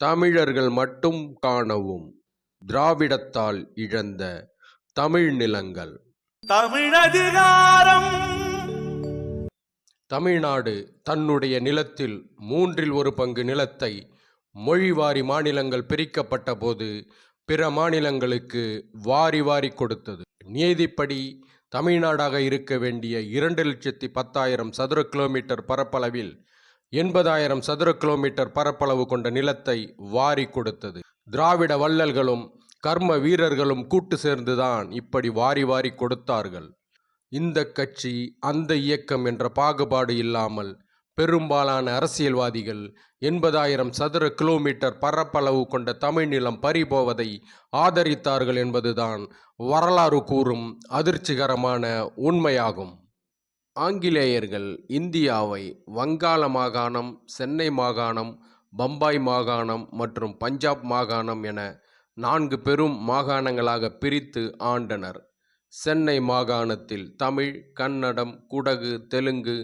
தமிழர்கள் மட்டும் காணவும் திராவிடத்தால் இழந்த தமிழ் நிலங்கள். தமிழதிகாரம் தமிழ்நாடு தன்னுடைய நிலத்தில் மூன்றில் ஒரு பங்கு நிலத்தை மொழிவாரி மாநிலங்கள் பிரிக்கப்பட்ட போது பிற மாநிலங்களுக்கு வாரி வாரி கொடுத்தது. நியதிப்படி தமிழ்நாடாக இருக்க வேண்டிய இரண்டு லட்சத்தி பத்தாயிரம் சதுர கிலோமீட்டர் பரப்பளவில் எண்பதாயிரம் சதுர கிலோமீட்டர் பரப்பளவு கொண்ட நிலத்தை வாரி கொடுத்தது. திராவிட வள்ளல்களும் கர்ம வீரர்களும் கூட்டு சேர்ந்துதான் இப்படி வாரி வாரி கொடுத்தார்கள். இந்த கட்சி அந்த இயக்கம் என்ற பாகுபாடு இல்லாமல் பெரும்பாலான அரசியல்வாதிகள் எண்பதாயிரம் சதுர கிலோமீட்டர் பரப்பளவு கொண்ட தமிழ் நிலம் பறிபோவதை ஆதரித்தார்கள் என்பதுதான் வரலாறு கூறும் அதிர்ச்சிகரமான உண்மையாகும். ஆங்கிலேயர்கள் இந்தியாவை வங்காள மாகாணம் சென்னை மாகாணம் பம்பாய் மாகாணம் மற்றும் பஞ்சாப் மாகாணம் என நான்கு பெரும் மாகாணங்களாக பிரித்து ஆண்டனர். சென்னை மாகாணத்தில் தமிழ் கன்னடம் குடகு தெலுங்கு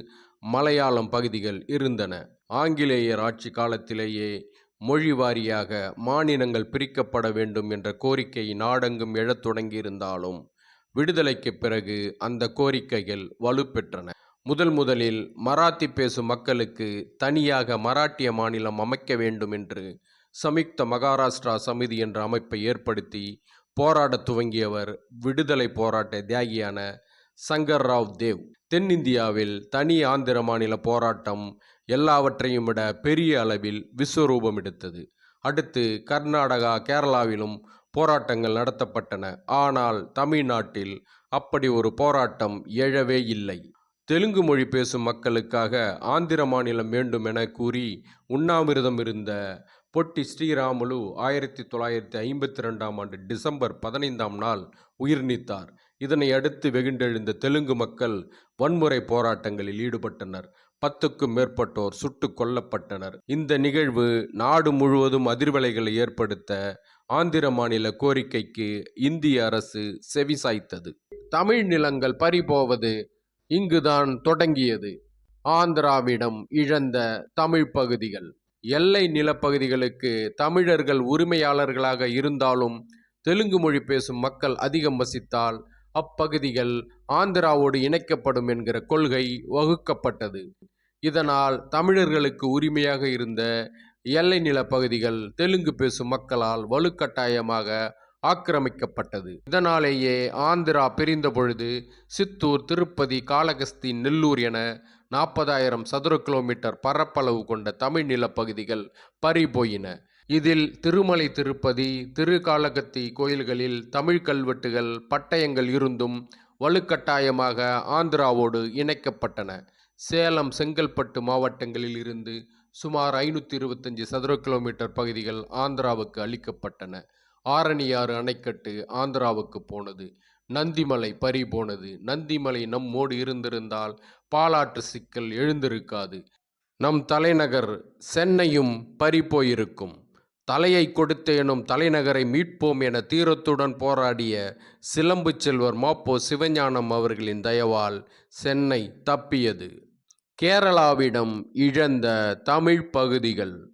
மலையாளம் பகுதிகள் இருந்தன. ஆங்கிலேயர் ஆட்சி காலத்திலேயே மொழி வாரியாக மாநிலங்கள் பிரிக்கப்பட வேண்டும் என்ற கோரிக்கை நாடெங்கும் எழத் தொடங்கியிருந்தாலும் விடுதலைக்கு பிறகு அந்த கோரிக்கைகள் வலுப்பெற்றன. முதல் முதலில் மராத்தி பேசும் மக்களுக்கு தனியாக மராட்டிய மாநிலம் அமைக்க வேண்டும் என்று சம்யுக்த மகாராஷ்டிரா சமிதி என்ற அமைப்பை ஏற்படுத்தி போராடத் துவங்கியவர் விடுதலை போராட்ட தியாகியான சங்கர் ராவ் தேவ். தென்னிந்தியாவில் தனி ஆந்திர மாநில போராட்டம் எல்லாவற்றையும் விட பெரிய அளவில் விஸ்வரூபம் எடுத்தது. அடுத்து கர்நாடகா கேரளாவிலும் போராட்டங்கள் நடத்தப்பட்டன. ஆனால் தமிழ்நாட்டில் அப்படி ஒரு போராட்டம் எழவே இல்லை. தெலுங்கு மொழி பேசும் மக்களுக்காக ஆந்திர மாநிலம் வேண்டும் என கூறி உண்ணாவிரதம் இருந்த பொட்டி ஸ்ரீராமுலு ஆயிரத்தி தொள்ளாயிரத்தி ஐம்பத்தி ரெண்டாம் ஆண்டு டிசம்பர் பதினைந்தாம் நாள் உயிர் நீத்தார். இதனை அடுத்து வெகுண்டெழுந்த தெலுங்கு மக்கள் வன்முறை போராட்டங்களில் ஈடுபட்டனர். பத்துக்கும் மேற்பட்டோர் சுட்டு கொல்லப்பட்டனர். இந்த நிகழ்வு நாடு முழுவதும் அதிர்வலைகளை ஏற்படுத்த ஆந்திர மாநில கோரிக்கைக்கு இந்திய அரசு செவிசாய்த்தது தமிழ் நிலங்கள் பறிபோவது இங்குதான் தொடங்கியது. ஆந்திராவிடம் இழந்த தமிழ் பகுதிகள். எல்லை நிலப்பகுதிகளுக்கு தமிழர்கள் உரிமையாளர்களாக இருந்தாலும் தெலுங்கு மொழி பேசும் மக்கள் அதிகம் வசித்தால் அப்பகுதிகள் ஆந்திராவோடு இணைக்கப்படும் என்கிற கொள்கை வகுக்கப்பட்டது. இதனால் தமிழர்களுக்கு உரிமையாக இருந்த எல்லை நிலப்பகுதிகள் தெலுங்கு பேசும் மக்களால் வலுக்கட்டாயமாக ஆக்கிரமிக்கப்பட்டது. இதனாலேயே ஆந்திரா பிரிந்த பொழுது சித்தூர் திருப்பதி காளகஸ்தி நெல்லூர் என நாற்பதாயிரம் சதுர கிலோமீட்டர் பரப்பளவு கொண்ட தமிழ் நிலப்பகுதிகள் பறிபோயின இதில் திருமலை திருப்பதி திருக்காலகத்தி கோயில்களில் தமிழ் கல்வெட்டுகள் பட்டயங்கள் இருந்தும் வலுக்கட்டாயமாக ஆந்திராவோடு இணைக்கப்பட்டன. சேலம் செங்கல்பட்டு மாவட்டங்களில் இருந்து சுமார் ஐநூற்றி இருபத்தஞ்சு சதுர கிலோமீட்டர் பகுதிகள் ஆந்திராவுக்கு அளிக்கப்பட்டன. ஆரணியாறு அணைக்கட்டு ஆந்திராவுக்கு போனது. நந்திமலை பறி போனது. நந்திமலை நம்மோடு இருந்திருந்தால் பாலாற்று சிக்கல் எழுந்திருக்காது. நம் தலைநகர் சென்னையும் பறி போயிருக்கும். தலையை கொடுத்தேனும் தலைநகரை மீட்போம் என தீரத்துடன் போராடிய சிலம்பு செல்வர் மாப்போ சிவஞானம் அவர்களின் தயவால் சென்னை தப்பியது. கேரளாவிடம் இழந்த தமிழ் பகுதிகள்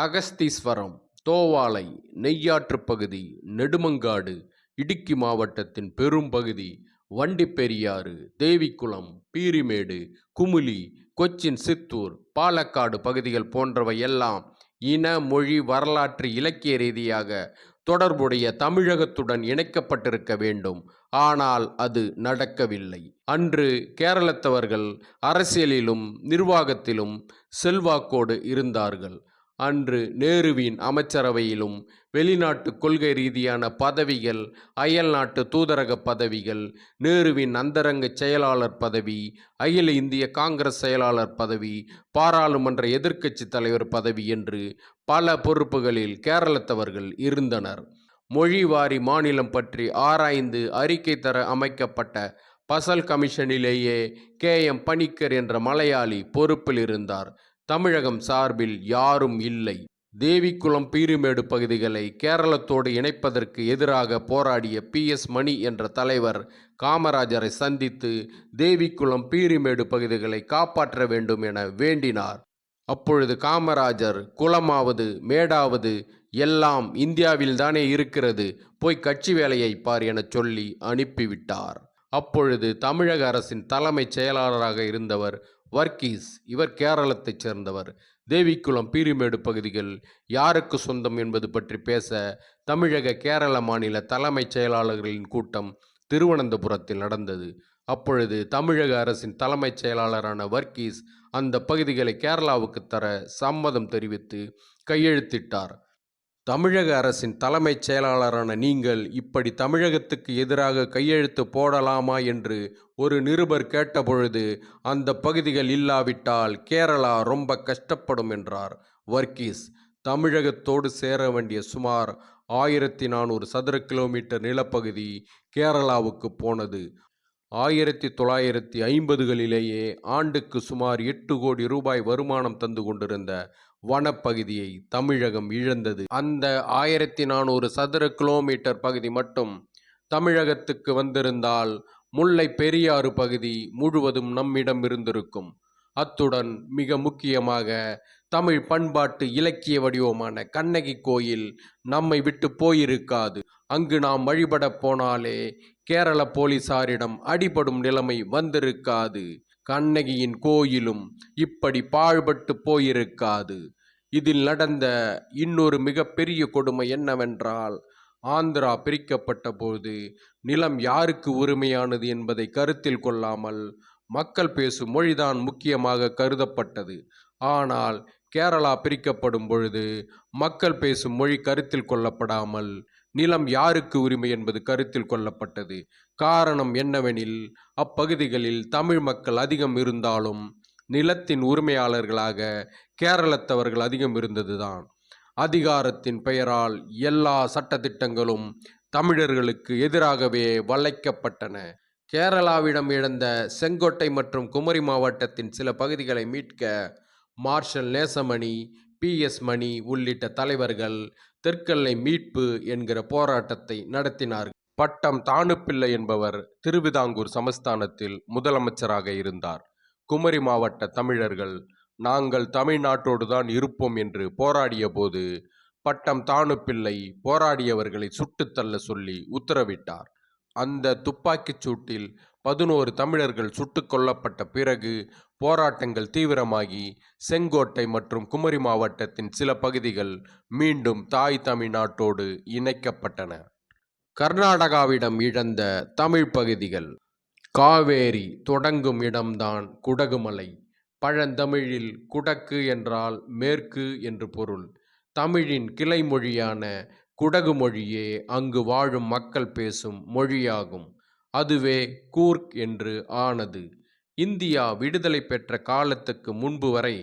அகஸ்தீஸ்வரம் தோவாளை நெய்யாற்றுப் பகுதி நெடுமங்காடு இடுக்கி மாவட்டத்தின் பெரும் பகுதி வண்டிப்பெரியாறு தேவிக்குளம் பீரிமேடு குமுளி கொச்சின் சித்தூர் பாலக்காடு பகுதிகள் போன்றவை எல்லாம் இன மொழி வரலாற்று இலக்கிய ரீதியாக தொடர்புடைய தமிழகத்துடன் இணைக்கப்பட்டிருக்க வேண்டும். ஆனால் அது நடக்கவில்லை. அன்று கேரளத்தவர்கள் அரசியலிலும் நிர்வாகத்திலும் செல்வாக்கோடு இருந்தார்கள். அன்று நேருவின் அமைச்சரவையிலும் வெளிநாட்டு கொள்கை ரீதியான பதவிகள் அயல் நாட்டு தூதரக பதவிகள் நேருவின் அந்தரங்க செயலாளர் பதவி அகில இந்திய காங்கிரஸ் செயலாளர் பதவி பாராளுமன்ற எதிர்க்கட்சி தலைவர் பதவி என்று பல பொறுப்புகளில் கேரளத்தவர்கள் இருந்தனர். மொழிவாரி மாநிலம் பற்றி ஆராய்ந்து அறிக்கை தர அமைக்கப்பட்ட பசல் கமிஷனிலேயே கே. எம். பணிக்கர் என்ற மலையாளி பொறுப்பில் இருந்தார். தமிழகம் சார்பில் யாரும் இல்லை. தேவிக்குளம் பீருமேடு பகுதிகளை கேரளத்தோடு இணைப்பதற்கு எதிராக போராடிய பி. எஸ். மணி என்ற தலைவர் காமராஜரை சந்தித்து தேவிக்குளம் பீருமேடு பகுதிகளை காப்பாற்ற வேண்டும் என வேண்டினார். அப்பொழுது காமராஜர் குளமாவது மேடாவது எல்லாம் இந்தியாவில் தானே இருக்கிறது போய் கட்சி வேலையை பார் எனச் சொல்லி அனுப்பிவிட்டார். அப்பொழுது தமிழக அரசின் தலைமைச் செயலாளராக இருந்தவர் வர்க்கீஸ் இவர் கேரளத்தைச் சேர்ந்தவர். தேவிக்குளம் பீரிமேடு பகுதிகள் யாருக்கு சொந்தம் என்பது பற்றி பேச தமிழக கேரள மாநில தலைமைச் செயலாளர்களின் கூட்டம் திருவனந்தபுரத்தில் நடந்தது. அப்பொழுது தமிழக அரசின் தலைமைச் செயலாளரான வர்க்கீஸ் அந்த பகுதிகளை கேரளாவுக்கு தர சம்மதம் தெரிவித்து கையெழுத்திட்டார். தமிழக அரசின் தலைமைச் செயலாளரான நீங்கள் இப்படி தமிழகத்துக்கு எதிராக கையெழுத்து போடலாமா என்று ஒரு நிருபர் கேட்டபொழுது அந்த பகுதிகள் இல்லாவிட்டால் கேரளா ரொம்ப கஷ்டப்படும் என்றார். வர்கீஸ் தமிழகத்தோடு சேர வேண்டிய சுமார் ஆயிரத்தி நானூறு சதுர கிலோமீட்டர் நிலப்பகுதி கேரளாவுக்கு போனது. ஆயிரத்தி தொள்ளாயிரத்தி ஐம்பதுகளிலேயே ஆண்டுக்கு சுமார் எட்டு கோடி ரூபாய் வருமானம் தந்து கொண்டிருந்த வனப்பகுதியை தமிழகம் இழந்தது. அந்த ஆயிரத்தி நானூறு சதுர கிலோமீட்டர் பகுதி மட்டும் தமிழகத்துக்கு வந்திருந்தால் முல்லை பெரியாறு பகுதி முழுவதும் நம்மிடம் இருந்திருக்கும். அத்துடன் மிக முக்கியமாக தமிழ் பண்பாட்டு இலக்கிய வடிவமான கண்ணகி கோயில் நம்மை விட்டு போயிருக்காது. அங்கு நாம் வழிபட போனாலே கேரள போலீசாரிடம் அடிபடும் நிலைமை வந்திருக்காது. கண்ணகியின் கோயிலும் இப்படி பாழ்பட்டு போயிருக்காது. இதில் நடந்த இன்னொரு மிகப்பெரிய கொடுமை என்னவென்றால் ஆந்திரா பிரிக்கப்பட்ட போது நிலம் யாருக்கு உரிமையானது என்பதை கருத்தில் கொள்ளாமல் மக்கள் பேசும் மொழிதான் முக்கியமாக கருதப்பட்டது. ஆனால் கேரளா பிரிக்கப்படும் பொழுது மக்கள் பேசும் மொழி கருத்தில் கொள்ளப்படாமல் நிலம் யாருக்கு உரிமை என்பது கருத்தில் கொள்ளப்பட்டது. காரணம் என்னவெனில் அப்பகுதிகளில் தமிழ் மக்கள் அதிகம் இருந்தாலும் நிலத்தின் உரிமையாளர்களாக கேரளத்தவர்கள் அதிகம் இருந்ததுதான். அதிகாரத்தின் பெயரால் எல்லா சட்டத்திட்டங்களும் தமிழர்களுக்கு எதிராகவே வளைக்கப்பட்டன. கேரளாவிடம் இழந்த செங்கோட்டை மற்றும் குமரி மாவட்டத்தின் சில பகுதிகளை மீட்க marshal Nesamani P. S. Mani உள்ளிட்ட தலைவர்கள் தெற்கெல்லை மீட்பு என்கிற போராட்டத்தை நடத்தினார்கள். பட்டம் தானுப்பிள்ளை என்பவர் திருவிதாங்கூர் சமஸ்தானத்தில் முதலமைச்சராக இருந்தார். குமரி மாவட்ட தமிழர்கள் நாங்கள் தமிழ்நாட்டோடு தான் இருப்போம் என்று போராடிய போது பட்டம் தானுப்பிள்ளை போராடியவர்களை சுட்டுத்தள்ள சொல்லி உத்தரவிட்டார். அந்த துப்பாக்கிச் சூட்டில் பதினோரு தமிழர்கள் சுட்டுக் கொல்லப்பட்ட பிறகு போராட்டங்கள் தீவிரமாகி செங்கோட்டை மற்றும் குமரி மாவட்டத்தின் சில பகுதிகள் மீண்டும் தாய் தமிழ்நாட்டோடு இணைக்கப்பட்டன. கர்நாடகாவிடம் இழந்த தமிழ் பகுதிகள் காவேரி தொடங்கும் இடம்தான் குடகுமலை. பழந்தமிழில் குடக்கு என்றால் மேற்கு என்று பொருள். தமிழின் கிளைமொழியான குடகு மொழியே அங்கு வாழும் மக்கள் பேசும் மொழியாகும். அதுவே கூர்க் என்று ஆனது. இந்தியா விடுதலை பெற்ற காலத்துக்கு முன்பு வரை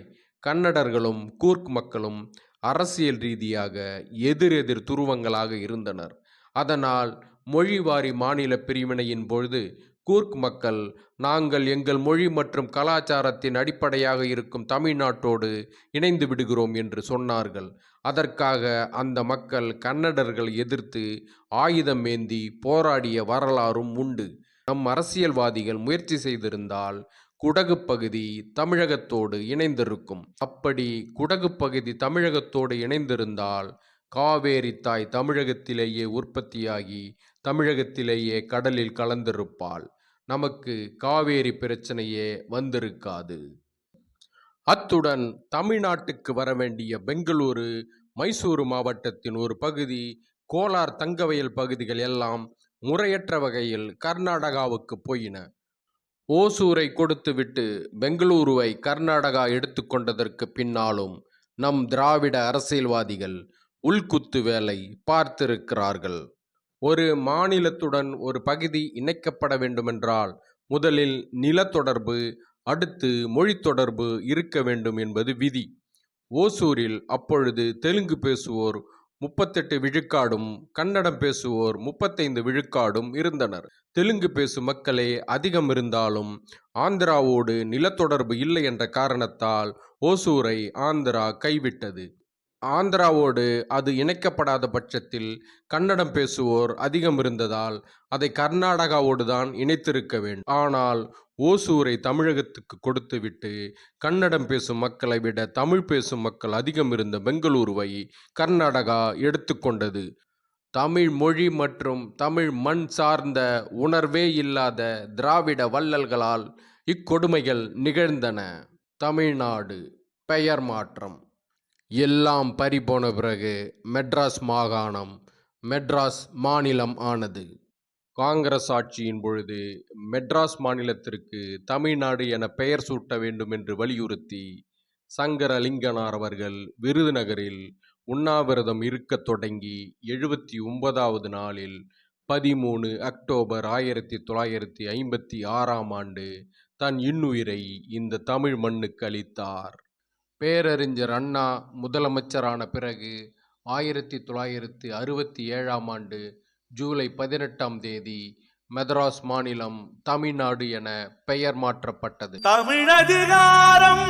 கன்னடர்களும் கூர்க் மக்களும் அரசியல் ரீதியாக எதிரெதிர் துருவங்களாக இருந்தனர். அதனால் மொழிவாரி மாநில பிரிவினையின் பொழுது கூர்க் மக்கள் நாங்கள் எங்கள் மொழி மற்றும் கலாச்சாரத்தின் அடிப்படையாக இருக்கும் தமிழ்நாட்டோடு இணைந்து விடுகிறோம் என்று சொன்னார்கள். அதற்காக அந்த மக்கள் கன்னடர்கள் எதிர்த்து ஆயுதம் ஏந்தி போராடிய வரலாறும் உண்டு. நம் அரசியல்வாதிகள் முயற்சி செய்திருந்தால் குடகு பகுதி தமிழகத்தோடு இணைந்திருக்கும். அப்படி குடகு பகுதி தமிழகத்தோடு இணைந்திருந்தால் காவேரி தாய் தமிழகத்திலேயே உற்பத்தியாகி தமிழகத்திலேயே கடலில் கலந்திருப்பாள். நமக்கு காவேரி பிரச்சனையே வந்திருக்காது. அத்துடன் தமிழ்நாட்டுக்கு வர வேண்டிய பெங்களூரு மைசூரு மாவட்டத்தின் ஒரு பகுதி கோலார் தங்கவயல் பகுதிகள் எல்லாம் முறையற்ற வகையில் கர்நாடகாவுக்கு போயின. ஓசூரை கொடுத்துவிட்டு பெங்களூருவை கர்நாடகா எடுத்துக்கொண்டதற்கு பின்னாலும் நம் திராவிட அரசியல்வாதிகள் உள்குத்து வேலை பார்த்திருக்கிறார்கள். ஒரு மாநிலத்துடன் ஒரு பகுதி இணைக்கப்பட வேண்டுமென்றால் முதலில் நில தொடர்பு அடுத்து மொழி தொடர்பு இருக்க வேண்டும் என்பது விதி. ஓசூரில் அப்பொழுது தெலுங்கு பேசுவோர் முப்பத்தெட்டு விழுக்காடும் கன்னடம் பேசுவோர் முப்பத்தைந்து விழுக்காடும் இருந்தனர். தெலுங்கு பேசும் மக்களே அதிகம் இருந்தாலும் ஆந்திராவோடு நிலத்தொடர்பு இல்லை என்ற காரணத்தால் ஓசூரை ஆந்திரா கைவிட்டது. ஆந்திராவோடு அது இணைக்கப்படாத பட்சத்தில் கன்னடம் பேசுவோர் அதிகம் இருந்ததால் அதை கர்நாடகாவோடு தான் இணைத்திருக்க வேண்டும். ஆனால் ஓசூரை தமிழகத்துக்கு கொடுத்துவிட்டு கன்னடம் பேசும் மக்களை விட தமிழ் பேசும் மக்கள் அதிகம் இருந்த பெங்களூருவை கர்நாடகா எடுத்துக்கொண்டது தமிழ் மொழி மற்றும் தமிழ் மண் சார்ந்த உணர்வே இல்லாத திராவிட வள்ளல்களால் இக்கொடுமைகள் நிகழ்ந்தன. தமிழ்நாடு பெயர் மாற்றம். எல்லாம் பறிபோன பிறகு மெட்ராஸ் மாகாணம் மெட்ராஸ் மாநிலம் ஆனது. காங்கிரஸ் ஆட்சியின் பொழுது மெட்ராஸ் மாநிலத்திற்கு தமிழ்நாடு என பெயர் சூட்ட வேண்டும் என்று வலியுறுத்தி சங்கரலிங்கனார் அவர்கள் விருதுநகரில் உண்ணாவிரதம் இருக்கத் தொடங்கி எழுபத்தி ஒன்பதாவது நாளில் பதிமூணு அக்டோபர் ஆயிரத்தி தொள்ளாயிரத்தி ஐம்பத்தி ஆறாம் ஆண்டு தன் இன்னுயிரை இந்த தமிழ் மண்ணுக்கு அளித்தார். பேரறிஞர் அண்ணா முதலமைச்சரான பிறகு ஆயிரத்தி தொள்ளாயிரத்தி அறுபத்தி ஏழாம் ஆண்டு ஜூலை பதினெட்டாம் தேதி மெதராஸ் மாநிலம் தமிழ்நாடு என பெயர் மாற்றப்பட்டது. தமிழதிகாரம்